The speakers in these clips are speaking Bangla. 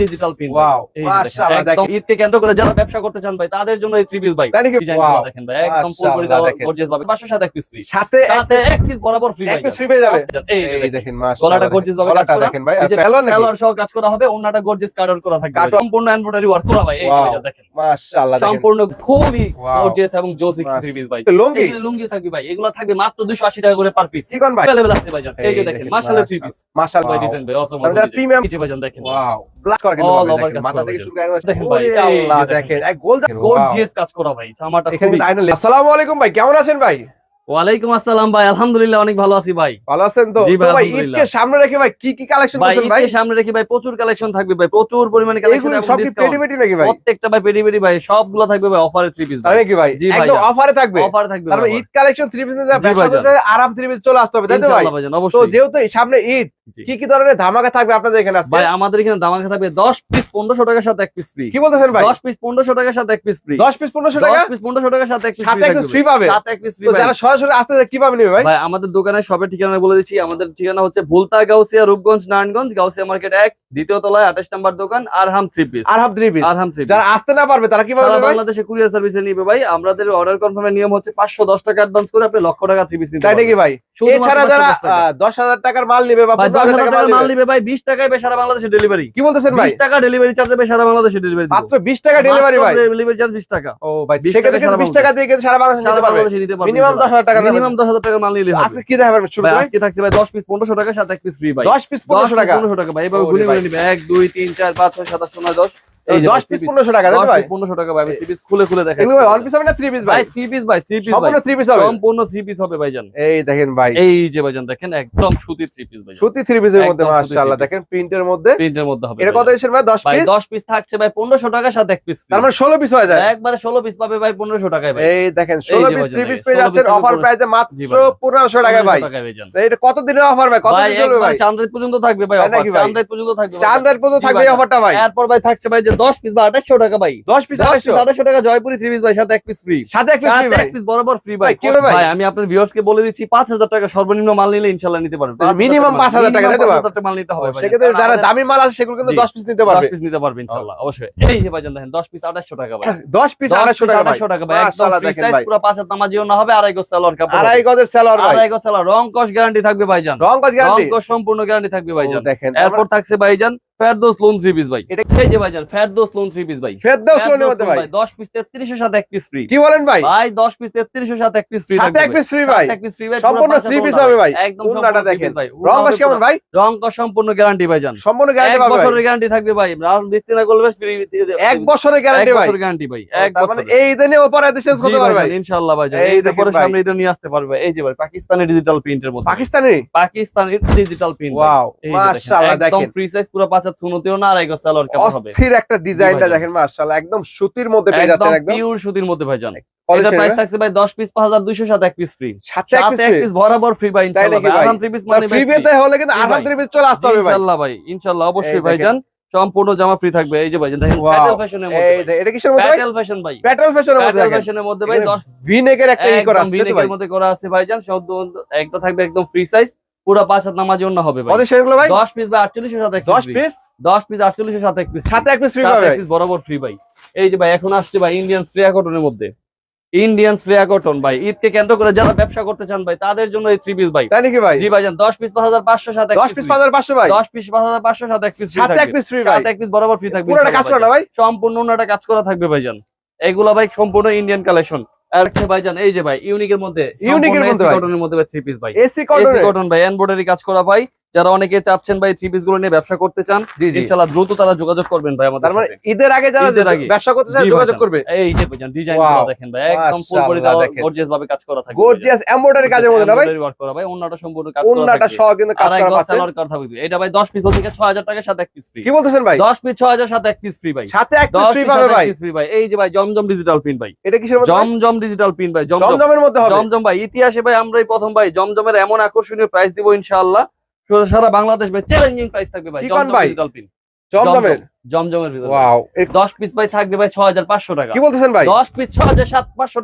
ডিজিটাল পিন Wow, মাশাআল্লাহ, দেখেন। ঈদকে কেন্দ্র করে যারা ব্যবসা করতে চান ভাই তাদের জন্য এই থ্রি পিস ভাই তাই নাকি? ডিজাইন Wow, দেখেন ভাই একদম ফুল করে মাশাআল্লাহ, দেওয়া দেখেন। গর্জিয়াস ভাবে 500 সাথে এক পিস ফ্রি সাথে এক সাথে এক পিস বরাবর ফ্রি এক piece free পেয়ে যাবে এই এই দেখেন দেখেন মাশাআল্লাহ গলাটা দেখেন। গর্জিয়াস ভাবে কাজ গলাটা করা দেখেন ভাই আর এই যে পেলো নাকি সালোয়ার সহ কাজ করা হবে ওন্নাটা গর্জিয়াস কার্ডন করা থাকবে Cardon। সম্পূর্ণ এমব্রয়ডারি ওয়ার্ক করা ভাই এই যে Wow, ভাইয়া দেখেন মাশাআল্লাহ দেখেন সম্পূর্ণ খুবই Wow. গর্জিয়াস এবং জোসি মাশ- থ্রি পিস ভাই তো লুঙ্গি এই যে লুঙ্গি থাকবে ভাই এগুলো থাকবে মাত্র 280 টাকা করে পার পিস চিকন ভাই अवेलेबल আছে ভাইজান এই যে দেখেন মাশাআল্লাহ থ্রি পিস মাশাআল্লাহ ভাই ডিজাইন ভাই অসম তাহলে যারা premium- নিচে ভাইজান দেখেন ওয়াও ব্লাশ করে কিন্তু All ভাবে over দেখেন, কাজ মাথা থেকে শুরু করে একবার দেখেন ভাই, ওরে এই যে আল্লাহ দেখেন। দেখেন। এক গোল গর্জিয়াস কাজ করা ভাই জামাটা এখানে খুবই কিন্তু আইনুল আসসালামু আলাইকুম ভাই কেমন আছেন ভাই? ওয়ালাইকুম আসসালাম ভাই আলহামদুলিল্লাহ অনেক ভালো আছি ভাই। ভালো আছেন তো? ভাই, তো ভাই আলহামদুলিল্লাহ। ঈদকে সামনে রেখে ভাই কি কি কালেকশন ভাই করছেন ভাই? ঈদকে সামনে রেখে ভাই প্রচুর কালেকশন থাকবে ভাই প্রচুর পরিমাণে কালেকশন সব কি নাকি ভাই? প্রত্যেকটা ভাই সবগুলো থাকবে ভাই অফারে থ্রি পিস তাই নাকি ভাই? জি একদম অফারে থাকবে। অফার থাকবে তারপরে ঈদ কালেকশন থ্রি পিস আরাম থ্রি পিস চলে আসতে হবে তাই তো ভাই? তো যেহেতু সামনে ঈদ। কি কি ধরনের ধামাকা থাকবে আপনাদের এখানে ভাই আমাদের এখানে দামাকা থাকবে 10 পিস 1500 টাকার সাথে এক পিস ফ্রি কি বলতেছেন ভাই? 10 পিস 1500 টাকার সাথে এক পিস ফ্রি 10 পিস 1500 টাকা? 10 পিস 1500 টাকার সাথে এক পিস সাথে একটু ফ্রি পাবে? সাথে এক পিস ফ্রি তো যারা সরাসরি আসতে কীভাবে নেবে ভাই? ভাই আমাদের দোকানের সবের ঠিকানা বলে দিচ্ছি। আমাদের ঠিকানা হচ্ছে ভুলতা গাউসিয়া রূপগঞ্জ নারায়ণগঞ্জ গাউসিয়া মার্কেট এক দ্বিতীয় তলায় আঠাশ নাম্বার দোকান Arham three piece Arham three piece Arham three যারা আসতে না পারবে তারা কীভাবে নেবে ভাই? বাংলাদেশে কুরিয়ার সার্ভিসে নিবে ভাই। আমাদের অর্ডার কনফার্মের নিয়ম হচ্ছে পাঁচশো দশ টাকা অ্যাডভান্স করে আপনি লক্ষ টাকা থ্রি পিস নিতে তাই নাকি ভাই? এছাড়া যারা 510 দশ হাজার টাকার মাল নিবে বা মাল নিবে ভাই টাকায় সারা বাংলাদেশে ডেলিভারি কি বলতেছেন ভাই? টাকা ডেলিভারি চার্জ সারা বাংলাদেশে ডেলিভারি মাত্র টাকা ডেলিভারি ভাই। ডেলিভারি চার্জ টাকা। ও ভাই 20 টাকা টাকা দিয়ে সারা বাংলাদেশ নিতে পারবে। মিনিমাম দশ হাজার টাকা মিনিমাম দশ হাজার টাকার মাল নিলে আজকে কি দেখাবেন শুরু ভাই আজকে থাকছে ভাই দশ পিস পনেরোশো টাকা সাথে এক পিস ফ্রি ভাই। দশ পিস পনেরোশো টাকা? পনেরোশো টাকা ভাই। এভাবে গুনে গুনে নিবে। এক দুই তিন চার পাঁচ ছয় সাত আট নয় দশ। দশ পিস টাকা টাকা ভাই পিস খুলে খুলে দেখেন ভাই ওয়ান পিস হবে না থ্রি পিস ভাই? ভাই পিস ভাই থ্রি পিস সম্পূর্ণ থ্রি পিস হবে। সম্পূর্ণ থ্রি পিস হবে ভাইজান। এই দেখেন ভাই। এই যে ভাইজান দেখেন একদম সুতির থ্রি পিস ভাই সত্যি থ্রি পিসের মধ্যে মাশাআল্লাহ দেখেন প্রিন্টের মধ্যে। প্রিন্টের মধ্যে হবে এটা কত ভাইজান। ভাই দশ ভাই পিস দশ পিস থাকছে ভাই পনেরোশো টাকার সাথে এক পিস তার মানে ষোলো পিস হয়ে যায়। একবারে ষোলো পিস পাবে ভাই পনেরোশো টাকায় ভাই। এই দেখেন ষোলো যে পিস ভাইজান পিস পেয়ে যাচ্ছেন অফার প্রাইসে মাত্র পনেরোশো 1500 টাকায় এটা কত দিনের অফার ভাই? কত ভাই দিন চলবে ভাই? চাঁদ পর্যন্ত থাকবে ভাই অফার রাত পর্যন্ত থাকবে। রাত পর্যন্ত থাকবে। এই অফারটা ভাই। এরপর ভাই থাকছে ভাই যে দশ পিস বা আঠাশশো টাকা ভাই। দশ পিস দশ আঠাশশো। টাকা জয়পুরি থ্রি পিস ভাই সাথে এক পিস ফ্রি সাথে এক পিস ভাই। বরাবর ফ্রি ভাই। ভাই, কি হবে ভাই? ভাই আমি আপনার ভিউয়ার্স কে বলে দিচ্ছি পাঁচ হাজার টাকা সর্বনিম্ন মাল নিলে ইনশাল্লাহ নিতে পারবেন minimum 5,000 টাকা, তাই তো? টাকা মাল নিতে হবে ভাই। সেক্ষেত্রে যারা দামি মাল আছে সেগুলো কিন্তু। দশ পিস নিতে দশ পারবে পিস নিতে পারবে ইনশাল্লাহ অবশ্যই। এই যে ভাইজান দেখেন দশ পিস আঠাশশো টাকা ভাই। দশ পিস দশ পিস টাকা ভাই আঠাশশো টাকা ভাই। একদম ভাই। পুরো পাঁচ হাত নামাজিও না হবে আড়াই গজ সালোয়ার কাপড়। আড়াই গজের সেলর ভাই। আড়াই গজ সালোয়ার রং কস গ্যারান্টি থাকবে ভাইজান রং রং গ্যারান্টি কস সম্পূর্ণ গ্যারান্টি থাকবে ভাইজান দেখেন এরপর থাকছে ভাইজান ফেরদৌস লোন থ্রি পিস ভাই। এটা- এই যে ভাইজান? ফেরদৌস লোন থ্রি পিস ভাই। ফেরদৌস লোনের মধ্যে ভাই। দশ পিস তেত্রিশের সাথে এক পিস ফ্রি কি বলেন ভাই? ভাই দশ পিস তেত্রিশের সাথে এক পিস ফ্রি সাথে এক পিস ফ্রি ভাই। এক পিস ফ্রি ভাই সম্পূর্ণ থ্রি পিস হবে ভাই। একদম সম্পূর্ণ দেখেন। ভাই। রং কস কেমন ভাই? রং কস সম্পূর্ণ গ্যারান্টি ভাইজান। সম্পূর্ণ গ্যারান্টি এক বছরের গ্যারান্টি থাকবে ভাই। রাল না করলে ফ্রি এক বছরের গ্যারান্টি ভাই। গ্যারান্টি ভাই। এক তার মানে এই দিনে ওপর করতে পারবে ইনশাআল্লাহ ভাই এই পরে সামনে ঈদে নিয়ে আসতে পারবে। এই যে ভাই পাকিস্তানি ডিজিটাল প্রিন্টের মধ্যে। Pakistani? Pakistani digital print wow মাশাআল্লাহ একদম দেখেন। ফ্রি সাইজ পুরো পাঁচ না আড়াই গজ সালোয়ার কাপড় হবে। অস্থির একটা ডিজাইনটা দেখেন মাশাআল্লাহ একদম সুতির মধ্যে পেয়ে যাচ্ছেন একদম পিওর সুতির মধ্যে ভাই এটা প্রাইস থাকছে ভাই 10 পিস 5200 সাথে এক পিস ফ্রি সাথে এক পিস বরাবর ফ্রি ভাই ইনশাআল্লাহ? আরাম থ্রি পিস মানে ফ্রি পেতে হলে কিন্তু আরাম। থ্রি পিস চলে আসতে হবে ভাই। ইনশাআল্লাহ ভাই ইনশাআল্লাহ অবশ্যই এই ভাই জান সম্পূর্ণ জামা ফ্রি থাকবে। এই যে ভাই দেখেন প্যাটেল ফ্যাশনের মধ্যে এটা কিসের মধ্যে প্যাটেল ফ্যাশন ভাই। পেট্রোল ফ্যাশনের মধ্যে প্যাটেল ফ্যাশনের মধ্যে ভাই 10 ভিনেকের একটা ই করা আছে ভাই। ভিনেকের মধ্যে করা আছে ভাইজান। সব একটা থাকবে একদম ফ্রি সাইজ পুরো পাঁচ হাত নামার জন্য হবে ভাই। সেগুলো ভাই? 10 পিস বা 48 এর সাথে এক 10 পিস 10 পিস 48 এর সাথে এক পিস সাথে এক পিস ফ্রি পাবে পিস বরাবর ফ্রি ভাই। এই যে ভাই এখন আসছে ভাই ইন্ডিয়ান শ্রেয়া কটনের মধ্যে। ইন্ডিয়ান শ্রেয়া কটন ভাই ঈদকে কেন্দ্র করে যারা ব্যবসা করতে চান ভাই তাদের জন্য এই থ্রি পিস ভাই। তাই নাকি ভাই? জি ভাইজান 10 পিস 5500 সাথে এক 10 পিস 5500 ভাই। 10 পিস 5500 সাথে এক পিস ফ্রি সাথে এক থাকবে। পিস ফ্রি ভাই। সাথে এক পিস বরাবর ফ্রি থাকবে পুরোটা কাজ করা ভাই ভাই। সম্পূর্ণ ওনাটা কাজ করা থাকবে ভাইজান এগুলা ভাই সম্পূর্ণ ইন্ডিয়ান কালেকশন ভাইজান এই যে ভাই ইউনিকের মধ্যে ইউনিকের মধ্যে। কটনের মধ্যে ভাই থ্রি পিস ভাই। এসি কটন ভাই এমব্রয়ডারি কাজ করা ভাই। যারা অনেকে চাচ্ছেন ভাই থ্রি পিসগুলো নিয়ে ব্যবসা করতে চান ইনশাআল্লাহ দ্রুত তারা যোগাযোগ করবেন ভাই আমাদের তার মানে ঈদের আগে যারা। ব্যবসা করতে জি যোগাযোগ করবে। এই যে ভাইজান ডিজাইনগুলো দেখেন ভাই একদম ফুল দেওয়া দেখেন। গর্জিয়াস ভাবে কাজ করা থাকবে গর্জিয়াস এমব্রয়ডারি কাজের মধ্যে না ভাই? ওয়ার্ক করা ভাই অন্যটা সম্পূর্ণ কাজ করা থাকবে সহ কিন্তু কাজ করা পাচ্ছে। সালোয়ার করা থাকবে। এটা ভাই 10 পিস থেকে 6000 টাকার সাথে এক পিস ফ্রি কি বলতেছেন ভাই? 10 পিস 6000 সাথে এক পিস ফ্রি ভাই। সাথে এক পিস ফ্রি পিস পাবে ভাই। ফ্রি ভাই। এই যে ভাই জমজম ডিজিটাল প্রিন্ট ভাই। এটা কিসের মধ্যে জমজম ডিজিটাল প্রিন্ট ভাই জমজম। জমজমের মধ্যে হবে। জমজম ভাই ইতিহাসে ভাই আমরাই প্রথম ভাই জমজমের এমন আকর্ষণীয় প্রাইস দিব ইনশাআল্লাহ। সারা বাংলাদেশ ভাই চ্যালেঞ্জিং প্রাইস থাকবে ভাই ডলফিন জমজম ডিজিটাল প্রিন্ট জমজমের? জমজমের ভিতরে। ওয়াও দশ পিস ভাই থাকবে ভাই ছ হাজার পাঁচশো টাকা। কি বলতেছেন ভাই? দশ পিস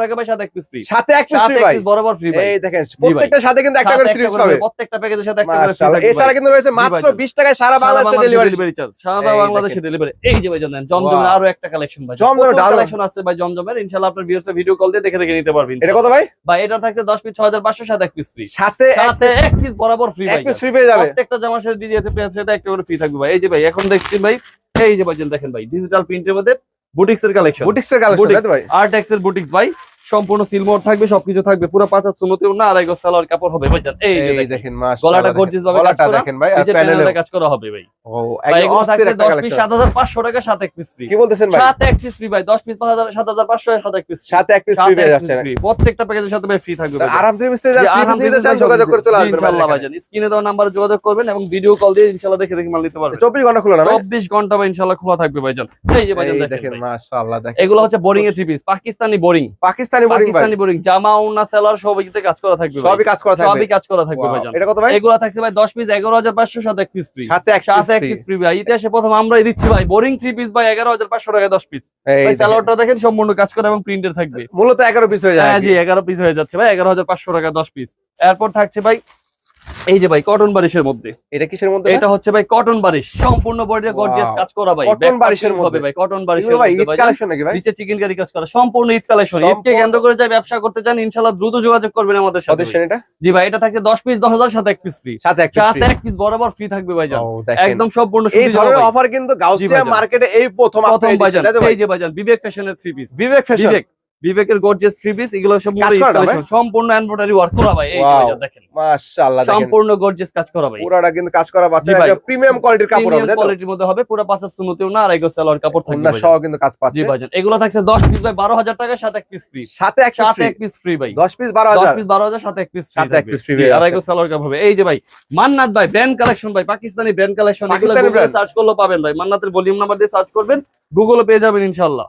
টাকা ভাই সাথে এক পিস ফ্রি সাথে এক পিস ফ্রি ভাই। বরাবর ফ্রি ভাই। এই দেখেন প্রত্যেকটার সাথে কিন্তু একটা করে পাবে। প্রত্যেকটা প্যাকেজের সাথে একটা করে থাকবে এছাড়া কিন্তু রয়েছে মাত্র 20 টাকায় সারা বাংলাদেশে ডেলিভারি চার্জ সারা বাংলাদেশে ডেলিভারি এই যে ভাই জানেন জমজমের আরও একটা কালেকশন ভাই। জমজমের কালেকশন আছে ভাই জমজমের। ইনশাআল্লাহ আপনার ভিউয়ার্স ভিডিও কল দিয়ে দেখে দেখে নিতে পারবেন। এটা কত ভাই? ভাই এটা থাকছে 10 পিস 6500 সাথে এক পিস ফ্রি সাথে সাথে এক পিস বরাবর ফ্রি এক পিস ফ্রি পেয়ে যাবে। প্রত্যেকটা জামার সাথে ডিজিএতে পেয়েছে একটা করে ফ্রি থাকবে ভাই। এই যে ভাই এখন দেখছেন ভাই এই যে ভাই দেখেন ভাই ডিজিটাল প্রিন্টের মধ্যে বুটিক্স এর কালেকশন বুটিক্সের কালেকশন। ভাই আর্টেক্স এর বুটিক্স ভাই সম্পূর্ণ সিলমোর থাকবে সবকিছু থাকবে পুরো পাঁচা চুমতেও না আড়াই গজ সালোয়ার কাপড় হবে ভাই এই যে দেখেন গলাটা gorgeous ভাবে গলাটা। দেখেন ভাই আর প্যানেলে কাজ করা হবে ভাই। ও ভাই একদম এগুলো অস্থির থাকছে একটা 10 পিস 7500 টাকা সাথে এক পিস ফ্রি কি বলতেছেন ভাই? সাথে এক পিস ফ্রি ভাই 10 পিস 7500 সাথে এক পিস সাথে এক পিস ফ্রি পেয়ে যাচ্ছে প্রত্যেকটা প্যাকেজের সাথে ভাই ফ্রি থাকবে ভাই। আরাম থেকে মিস্ত্রি যারা আরাম দিতে চান যোগাযোগ করে চলে আসবেন ইনশাআল্লাহ ভাইজান স্ক্রিনে দেওয়া নাম্বারে যোগাযোগ করবেন এবং ভিডিও কল দিয়ে ইনশাআল্লাহ দেখে দেখে মাল নিতে পারবেন। 24 ঘণ্টা খোলা না 24 ঘণ্টা ভাই ইনশাআল্লাহ খোলা থাকবে ভাইজান এই যে ভাইজান দেখেন দেখেন মাশাআল্লাহ দেখেন। এগুলো হচ্ছে বোরিং এর three piece Pakistani boring Pakistani boring Pakistani boring জামা ওন্না সেলার সবইতে কাজ করা থাকবে সবই কাজ করা থাকবে। সবই কাজ করা থাকবে Wow, এটা কত ভাই? এগুলো থাকছে ভাই 10 পিস 11500 সাথে এক পিস ফ্রি সাথে এক সাথে এক পিস পিস ফ্রি ভাই। ইতিহাসে প্রথম আমরাই দিচ্ছি ভাই। বোরিং থ্রি পিস ভাই 11500 টাকা 10 পিস ভাই দেখেন। সম্পূর্ণ কাজ করা এবং প্রিন্টের থাকবে। মূলত 11 পিস হয়ে যায় হ্যাঁ জি 11 পিস হয়ে যাচ্ছে ভাই। 11500 টাকা 10 পিস এরপর থাকছে ভাই এই যে ভাই কটন বারিশের মধ্যে। এটা কিসের মধ্যে এটা হচ্ছে ভাই কটন বারিশ। সম্পূর্ণ বডিতে গর্জিয়াস কাজ করা ভাই। Back বারিশের মধ্যে। ভাই কটন বারিশের এগুলো ভাই মধ্যে ঈদ ভাই। কালেকশন নাকি ভাই? নিচে চিকেন কারি কাজ করা। সম্পূর্ণ ঈদ কালেকশন। ঈদকে কেন্দ্র করে যাই ব্যবসা করতে চান ইনশাআল্লাহ দ্রুত যোগাযোগ করবেন আমাদের সাথে এটা? জি ভাই এটা থাকছে 10 পিস 10000 সাথে এক পিস ফ্রি সাথে এক পিস সাথে এক পিস বরাবর ফ্রি থাকবে ভাইজান ও দেখেন। একদম সম্পূর্ণ এই ধরনের অফার কিন্তু গাউসিয়া মার্কেটে এই প্রথম প্রথম ভাই? এই যে ভাইজান বিবেক ফ্যাশনের থ্রি পিস বিবেক ফ্যাশন বিবেকের গর্জিয়াস থ্রি পিস এগুলো সম্পূর্ণ এমব্রয়ডারি ওয়ার্ক করা ভাই এই যে দেখেন। মাশাআল্লাহ সম্পূর্ণ গর্জিয়াস কাজ করা ভাই। পুরাটা কিন্তু কাজ করা বাচ্চা ভাই। প্রিমিয়াম কোয়ালিটির কাপড় হবে কোয়ালিটির মধ্যে হবে পুরো পাঁচাত সুনুতেও না আড়াই গজ সালোয়ার কাপড় থাকবে ভাইজান। সহ কিন্তু কাজ পাচ্ছে। জি ভাইজান এগুলো থাকছে 10 পিস ভাই 12000 টাকা সাথে এক পিস ফ্রি সাথে এক সাথে এক পিস ফ্রি ভাই। 10 পিস 12000 10 12000 পিস 12000 সাথে এক পিস ফ্রি সাথে এক পিস ফ্রি আড়াই। গজ সালোয়ার কাপড় হবে। এই যে ভাই মান্নাত ভাই ব্র্যান্ড কালেকশন ভাই পাকিস্তানি ব্র্যান্ড কালেকশন এগুলো? সার্চ করলে পাবেন ভাই। মান্নাতের ভলিউম নাম্বার দিয়ে সার্চ করবেন গুগলে পেয়ে যাবেন ইনশাআল্লাহ।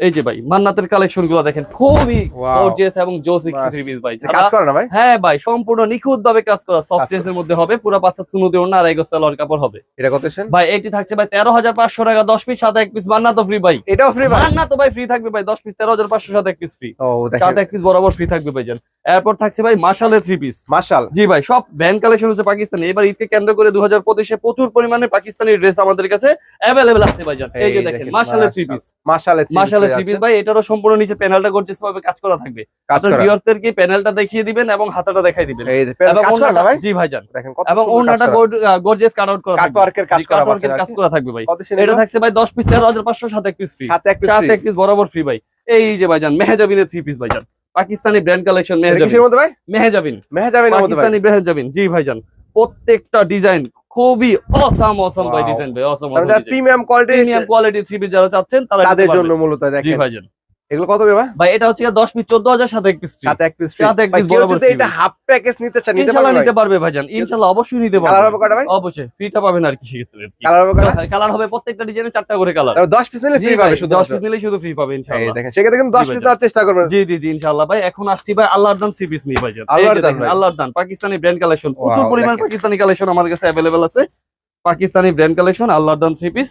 এই যে ভাই মান্নাতের কালেকশনগুলো দেখেন খুবই গর্জিয়াস এবং জোস থ্রি পিস ভাই। কাজ করে না ভাই? হ্যাঁ ভাই সম্পূর্ণ নিখুঁত ভাবে কাজ করা সফট ড্রেস এর মধ্যে হবে পুরো পাঁচ চুনো দিয়ে না আড়াই গোসা সালোয়ার কাপড় হবে। এটা কত সেন ভাই এটি থাকছে ভাই তেরো হাজার পাঁচশো টাকা দশ পিস সাথে এক পিস মান্না তো ফ্রি ভাই। এটাও ফ্রি ভাই? মান্না তো ভাই ফ্রি থাকবে ভাই দশ পিস তেরো হাজার পাঁচশো সাত এক পিস ফ্রি ও সাথে এক পিস বরাবর ফ্রি থাকবে ভাইজান। এরপর থাকছে ভাই মার্শালের থ্রি পিস মাশাল। জি ভাই সব ব্র্যান্ড কালেকশন হচ্ছে পাকিস্তানি। এবার ঈদকে কেন্দ্র করে দু হাজার পঁচিশে প্রচুর পরিমাণে পাকিস্তানি ড্রেস আমাদের কাছে অ্যাভেলেবেল আছে ভাইজান এই যে দেখেন মার্শালের থ্রি পিস মাশালের মার্শালের থ্রি পিস ভাই এটারও সম্পূর্ণ নিচে প্যানেলটা গর্জিয়াস ভাবে কাজ করা থাকবে। আপনার কি প্যানেলটা দেখিয়ে দিবেন এবং হাতাটা দেখাই দিবেন। ভাই? জি ভাইজান দেখেন এবং ওনাটা। গর্জিয়াস কাট আউট করা কাট থাকবে ওয়ার্কের কাজ করা কাজ করা থাকবে ভাই। এটা থাকছে ভাই 10 পিস 13500 সাথে এক পিস ফ্রি সাথে এক পিস ফ্রি এক পিস বরাবর ফ্রি ভাই। এই যে ভাইজান মেহজাবিনের থ্রি পিস ভাইজান পাকিস্তানি ব্র্যান্ড কালেকশন মেহেজাবিন মেহেজাবিন। কিসের মধ্যে ভাই? মেহেজাবিন। মেহেজাবিন পাকিস্তানি মেহজাবিন। জি ভাইজান প্রত্যেকটা ডিজাইন খুবই অসম অসম ভাই ডিজাইন ভাই awesome premium quality premium quality three যারা চাচ্ছেন তারা তাদের জন্য মূলত দেখেন। জি ভাইজান এগুলো কত ভাই? ভাই এটা হচ্ছে 10 পিস 14000 সাথে এক পিস সাথে এক পিস সাথে এক বরাবর যদি free এটা হাফ প্যাকেজ নিতে চান ইনশাআল্লাহ পারবে নিতে পারবে ভাইজান ইনশাআল্লাহ অবশ্যই নিতে কালার হবে ভাই? অবশ্যই ফ্রিটা পাবেন আর কি সেক্ষেত্রে। কালার হবে কালার হবে প্রত্যেকটা ডিজাইনে চারটা করে কালার 10 পিস নিলে ফ্রি পাবে শুধু 10 পিস নিলেই শুধু ফ্রি পাবে এই ইনশাআল্লাহ দেখেন সেক্ষেত্রে কিন্তু 10 পিস। দেওয়ার চেষ্টা করবেন। জি জি জি ইনশাআল্লাহ ভাই এখন আসছি ভাই আল্লাহর দান থ্রি পিস নিয়ে ভাই আল্লাহর দান আল্লাহর দান। পাকিস্তানি ব্র্যান্ড কালেকশন প্রচুর পরিমাণ পাকিস্তানি কালেকশন আমার কাছে অ্যাভেলেবেল আছে। পাকিস্তানি ব্র্যান্ড কালেকশন আল্লাহর দান থ্রি পিস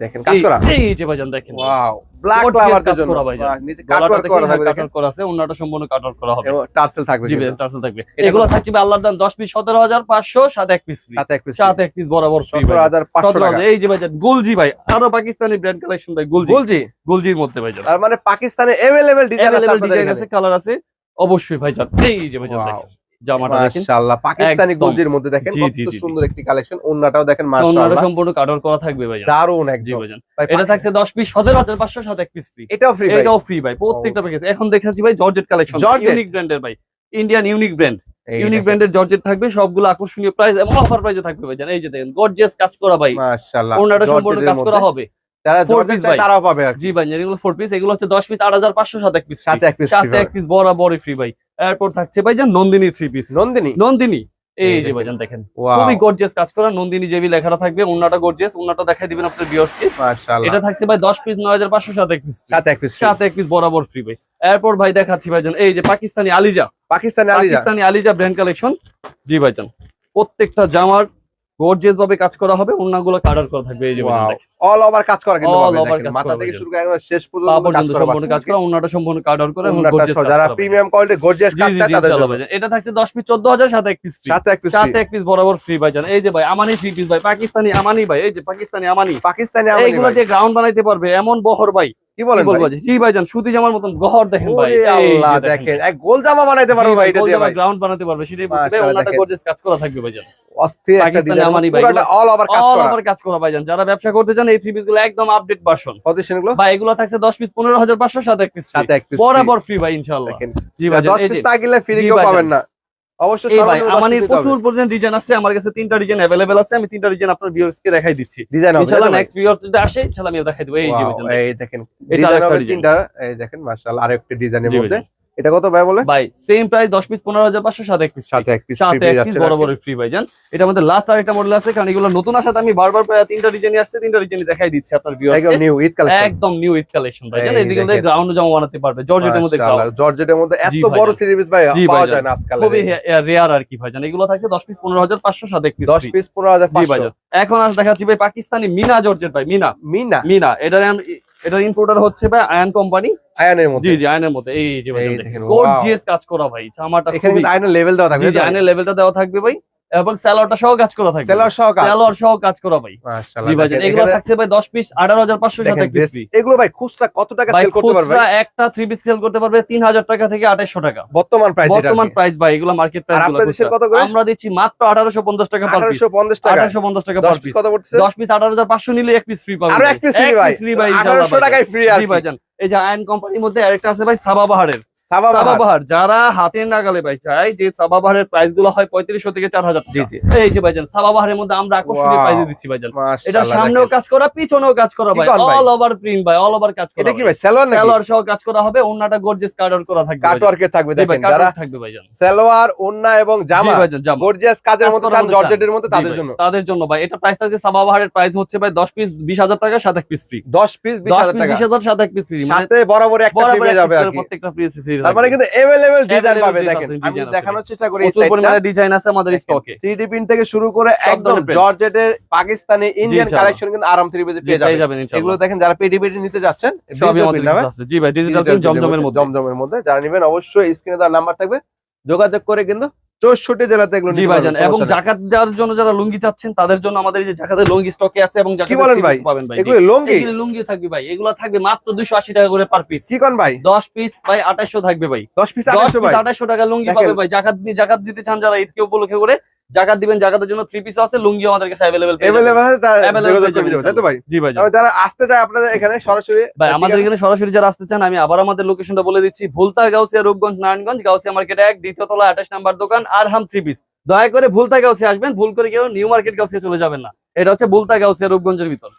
দেখেন কাজ করা এই যে ভাইজান দেখেন ওয়াও ব্ল্যাক Gorgeous লাভারদের কাজ জন্য করা ভাই বাহ, নিচে কাট গলাটা ওয়ার্ক করা থাকবে দেখেন দেখেন কাট করা আছে অন্যটা সম্পূর্ণ কাট আউট করা হবে এবং টার্সেল থাকবে জি কিন্তু। টার্সেল থাকবে এটা এগুলো কত? থাকবে আল্লাহর দান 10 পিস 17500 সাথে এক পিস ফ্রি সাথে এক পিস সাথে এক পিস বরাবর ফ্রি 17500 টাকা এই যে ভাইজান গুলজি ভাই আরো পাকিস্তানি ব্র্যান্ড কালেকশন ভাই গুলজি বলছি গুলজির মধ্যে ভাইজান তার মানে পাকিস্তানে अवेलेबल ডিজাইন আছে অ্যাভেলেবল আপনাদের ডিজাইন এখানে আছে কালার আছে অবশ্যই ভাইজান এই যে ভাইজান Wow. দেখেন জামাটা দেখেন। মাশাআল্লাহ পাকিস্তানি গঞ্জির মধ্যে দেখেন কত জি, জি, জি। সুন্দর একটি কালেকশন ওন্নাটাও দেখেন মাশাআল্লাহ। সম্পূর্ণ করা থাকবে ভাইজান দারুণ একদম। ভাই, এটা পাকি- থাকছে 10 পিস 17500 সাথে এক পিস ফ্রি এটাও ফ্রি ভাই। এটাও ফ্রি ভাই প্রত্যেকটা প্যাকেজ এখন দেখাচ্ছি ভাই জর্জেট কালেকশন Georgette? ইউনিক ব্র্যান্ডের ভাই। ইন্ডিয়ান ইউনিক ব্র্যান্ড ইউনিক ব্র্যান্ডের জর্জেট থাকবে সবগুলো আকর্ষণীয় প্রাইস এবং অফার প্রাইসে থাকবে ভাইজান। এই যে দেখেন গর্জিয়াস কাজ করা ভাই। মাশাআল্লাহ ওনাটা সম্পূর্ণ কাজ করা হবে। যারা ভাই। তারাও পাবে জি ভাই এগুলো ফোর পিস এগুলো হচ্ছে 10 পিস 8500 সাথে এক পিস সাথে এক পিস সাথে এক পিস বরাবরই ফ্রি ভাই। এরপর থাকছে ভাইজান নন্দিনী থ্রি পিস নন্দিনী? নন্দিনী। এই যে। ভাইজান দেখেন। খুবই গর্জিয়াস কাজ করা নন্দিনী জেবি লেখাটা থাকবে ওন্নাটা গর্জিয়াস ওন্নাটা দেখাই দিবেন আপনার ভিউয়ার্সকে মাশাআল্লাহ। এটা থাকছে ভাই 10 পিস 9500 সাথে এক পিস সাথে এক পিস সাথে এক পিস বরাবর ফ্রি ভাই। এরপর ভাই দেখাচ্ছি ভাইজান। এই যে পাকিস্তানি আলিজা। পাকিস্তানি আলিজা। পাকিস্তানি আলিজা ব্র্যান্ড কালেকশন জি ভাইজান। প্রত্যেকটা জামার গর্জিয়াস ভাবে কাজ করা হবে কাটার করা থাকবে এই যে অল ওভার কাজ করা কিন্তু দেখেন। কাজ মাথা থেকে শুরু করে একদম শেষ পর্যন্ত কাজ করা সম্পূর্ণ কাজ করা সম্পূর্ণ কাটার করে এবং গর্জিয়াস যারা প্রিমিয়াম কোয়ালিটি গর্জিয়াস কাজ চায় তাদের জন্য। এটা থাকছে 10 পিস 14000 সাথে এক পিস সাথে এক পিস সাথে এক পিস বরাবর ফ্রি ভাইজান এই যে ভাই আমানি থ্রি পিস ভাই পাকিস্তানি আমানি ভাই এই যে পাকিস্তানি আমানি। পাকিস্তানি আমানি এইগুলো ভাই। দিয়ে গ্রাউন্ড বানাইতে পারবে এমন বহর ভাই। কি বলেন বলব ভাই? জি ভাইজান সুতি জামার মতন গহর দেখেন ভাই। আল্লাহ দেখেন। এক গোল জামা বানাইতে পারব ভাই এটা দিয়ে ভাই। গ্রাউন্ড বানাতে পারবে সেটাই ওনাটা গর্জিয়াস কাজ করা থাকবে ভাইজান অস্থির একটা পাকিস্তানি ডিজাইন আমানি ভাই, পুরোটা অল ওভার কাজ অল করা ওভার কাজ করা ভাইজান যারা ব্যবসা করতে চান এই থ্রি পিস গুলো একদম আপডেট ভার্সন পজিশন গুলো ভাই এগুলো থাকছে 10 পিস 15500 সাথে এক পিস সাথে এক পিস বরাবর ফ্রি ভাই ইনশাআল্লাহ দেখেন জি ভাইজান 10 এই পিস যে না কিনলে ফ্রি জি কেউ ভাইজান। পাবেন না অবশ্যই এই ভাই আমানির প্রচুর পরিমাণ ডিজাইন আছে আমার কাছে তিনটা ডিজাইন अवेलेबल আছে আমি তিনটা ডিজাইন আপনার ভিউয়ার্স কে দেখাই দিচ্ছি ডিজাইন হবে ইনশাআল্লাহ তাই তো ভাই? নেক্সট ভিউয়ার্স যদি আসে ইনশাআল্লাহ আমি দেখাই দেব এই যে Wow, ভাইজান এই দেখেন এটা ডিজাইন আরেকটা হবে ডিজাইন। তিনটা এই দেখেন মাশাআল্লাহ আরেকটা ডিজাইনের জি মধ্যে ভাইজান। এটা কত ভাই বলে? ভাই সেম প্রাইস 10 পিস 15500 সাথে এক পিস সাথে এক পিস সাথে এক পিস বড় বড় ফ্রি ভাইজান। এটা আমাদের লাস্ট আরেকটা মডেল আছে কারণ এগুলো নতুন আসাতে আমি বারবার প্রায় তিনটা ডিজাইন আসছে তিনটা ডিজাইন দেখাই দিচ্ছি আপনার ভিউয়ার্স একদম নিউ ঈদ কালেকশন একদম নিউ ইট কালেকশন ভাইজান। এই এদিকে দেখেন। গ্রাউন্ড জামা বানাতে পারবে জর্জেটের মধ্যে। জর্জেটের মধ্যে এত বড় সিরিজ ভাই পাওয়া যায় না আজকাল। খুবই রেয়ার আর কি ভাই ভাইজান। এগুলো থাকছে 10 পিস 15500 সাথে এক পিস 10 পিস 15500 জি ভাইজান। এখন আজ দেখাচ্ছি ভাই পাকিস্তানি মিনা জর্জেট ভাই মিনা। মিনা। মিনা। এটা আম- এটার ইম্পোর্টার হচ্ছে ভাই আয়ন কোম্পানি আয়নের মধ্যে। জি জি আয়নের মধ্যে। এই যে ভাই কোড জিএস কাজ করা ভাই জামাটা এখানে কিন্তু আয়নের লেভেল দেওয়া থাকবে জি আয়নের লেভেলটা দেওয়া থাকবে ভাই। এবং স্যালোয়ারটা সহ কাজ করা থাকবে। সেলার সহ কাজ। স্যালোয়ার সহ কাজ করা ভাই। মাশাআল্লাহ জি ভাই এগুলো থাকছে ভাই 10 পিস 18500 সাথে পিস এগুলো ভাই খুচরা কত টাকা সেল করতে পারবে? খুচরা একটা থ্রি পিস সেল করতে পারবে 3000 টাকা থেকে 2800 টাকা। বর্তমান প্রাইস বর্তমান প্রাইস ভাই এগুলো মার্কেট প্রাইস দেশের কত করে? আমরা দিচ্ছি মাত্র 1850 টাকা পার পিস 1850 টাকা। 1850 টাকা পার পিস কত পড়ছে 10 পিস 18500 নিলে এক পিস ফ্রি পাবেন আরও। এক পিস ফ্রি ভাই। ফ্রি 1800 টাকায় ফ্রি আর জি ভাইজান এই যে আয়ন কোম্পানির মধ্যে আরেকটা আছে ভাই সাবা বাহারের। যারা হাতের নাগালে ভাই চাই যে সাবা বাহারের প্রাইসগুলো হয় 3500 থেকে 4000 জি টাকা। জি এই যে ভাইজান সাবা বাহারের মধ্যে আমরা আকর্ষণীয়. প্রাইসে দিচ্ছি ভাইজান। এটা সামনেও কাজ করা পিছনেও কাজ করা ভাই। অল ওভার প্রিন্ট ভাই অল ওভার কাজ করা এটা কি ভাই। সালোয়ার নাকি? সালোয়ার সহ কাজ করা হবে ওন্নাটা গর্জিয়াস কার্ডর করা থাকবে। কাটওয়ার্কে থাকবে দেখেন যারা থাকবে ভাইজান। সালোয়ার ওন্না এবং জামা গর্জিয়াস কাজের কাজ মধ্যে চান জর্জেটের মধ্যে তাদের জন্য। তাদের জন্য ভাই। এটা প্রাইস থাকছে সাবা বাহারের প্রাইস হচ্ছে ভাই 10 পিস 20000 টাকা সাত এক পিস ফ্রি 10 পিস 10 20000 পিস টাকা। 20000 সাত এক পিস ফ্রি সাথে বরাবর একটা ফ্রি যাবে আর প্রত্যেকটা পিস ফ্রি তার মানে কিন্তু अवेलेबल ডিজাইন Available পাবে piece দেখেন আছে, আমি design আছে। দেখানোর চেষ্টা করি এই প্রচুর সাইডটা পরিমাণে ডিজাইন আছে আমাদের স্টকে 3D প্রিন্ট থেকে শুরু করে সব একদম ধরনের print। জর্জেটের পাকিস্তানি ইন্ডিয়ান ইনশাআল্লাহ। কালেকশন কিন্তু আরাম 3 পেজে পেয়ে পেয়ে যাবেন যাবেন এগুলো ইনশাআল্লাহ দেখেন যারা পেডিবিডি নিতে যাচ্ছেন সবই digital আমাদের print হবে। কাছে আছে জি ভাই ডিজিটাল Digital প্রিন্ট print এর জমজমের মধ্যে জমজমের মধ্যে যারা নেবেন অবশ্যই স্ক্রিনে দেওয়ার নাম্বার থাকবে যোগাযোগ করে কিন্তু চৌষট্টি জেলাতে এগুলো জি ভাইজান এবং জাকাত দেওয়ার জন্য যারা লুঙ্গি চাচ্ছেন তাদের জন্য আমাদের এই যে জাকাতের লুঙ্গি স্টকে আছে এবং জাকাতের বলেন ভাই? পাবেন ভাই। এগুলো লুঙ্গি? লুঙ্গি থাকবে ভাই এগুলো থাকবে মাত্র 280 টাকা করে পার পিস কি কোন ভাই? 10 পিস ভাই 2800 থাকবে ভাই। 10 পিস 2800 ভাই? 2800 টাকা লুঙ্গি। পাবে ভাই জাকাত জাকাত দিতে চান যারা ঈদকে উপলক্ষে করে জাকাত দিবেন জাকাতের জন্য থ্রি পিস আছে লুঙ্গি আমাদের কাছে अवेलेबल अवेलेबल আছে তার Available যোগাযোগ পেয়ে করে যাবেন দিবেন, তাই তো ভাই জি ভাই তবে যারা আসতে চায় আপনাদের এখানে সরাসরি ভাই আমাদের এখানে সরাসরি যারা আসতে চান আমি আবার আমাদের লোকেশনটা বলে দিচ্ছি ভুলতা গাউসিয়া রূপগঞ্জ নারায়ণগঞ্জ গাউসিয়া মার্কেট এক দ্বিতীয় তলা আঠাশ নাম্বার দোকান আর হাম থ্রি পিস দয়া করে ভুলতা গাউসিয়া আসবেন ভুল করে কেউ নিউ মার্কেট গাউসিয়া চলে যাবেন না এটা হচ্ছে ভুলতা গাউসিয়া রূপগঞ্জের ভিতর